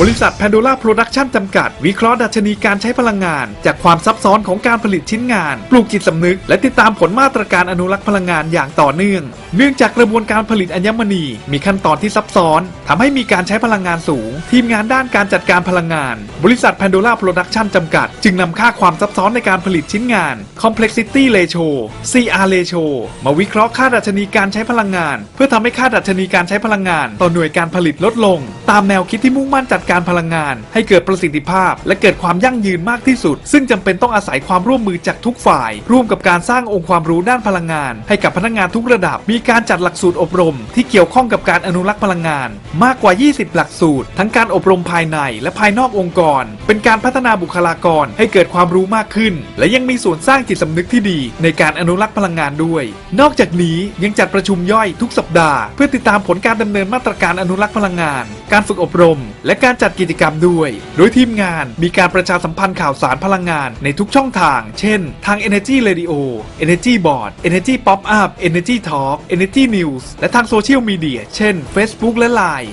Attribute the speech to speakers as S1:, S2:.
S1: บริษัท Pandora Production จำกัด วิเคราะห์ดัชนีการใช้พลังงาน จากความซับซ้อนของการผลิตชิ้นงาน ปลูกจิตสำนึก และติดตามผลมาตรการอนุรักษ์พลังงานอย่างต่อเนื่อง เนื่องจากกระบวนการผลิตอัญมณี มีขั้นตอนที่ซับซ้อนทำให้มีการใช้พลังงานสูง ทีมงานด้านการจัดการพลังงาน บริษัท Pandora Production จำกัด จึงนำค่าความซับซ้อนในการผลิตชิ้นงาน Complexity Ratio CR Ratio มาวิเคราะห์ค่าดัชนีการใช้พลังงาน เพื่อทำให้ค่าดัชนีการใช้พลังงาน ต่อหน่วยการผลิตลดลง ตามแนวคิดที่มุ่งมั่นจัดการพลังงาน ให้เกิดประสิทธิภาพ และเกิดความยั่งยืนมากที่สุด ซึ่งจำเป็นต้องอาศัยความร่วมมือจากทุกฝ่าย ร่วมกับการสร้างองค์ความรู้ด้านพลังงาน ให้กับพนักงานทุกระดับมีการจัดหลักสูตรอบรม ที่เกี่ยวข้องกับการอนุรักษ์พลังงาน มากกว่า 20 หลักสูตร ทั้งการอบรมภายในและภายนอกองค์กร เป็นการพัฒนาบุคลากรให้เกิดความรู้มากขึ้น และยังมีส่วนสร้างจิตสำนึกที่ดี ในการอนุรักษ์พลังงานด้วย นอกจากนี้ยังจัดประชุมย่อยทุกสัปดาห์ เพื่อติดตามผลการดำเนินมาตรการอนุรักษ์พลังงานการฝึกอบรม และการจัดกิจกรรมด้วย โดยทีมงานมีการประชาสัมพันธ์ข่าวสารพลังงานในทุกช่องทาง เช่น ทาง Energy Radio Energy Board Energy Pop Up Energy Talk Energy News และทางโซเชียลมีเดีย เช่น Facebook และ Line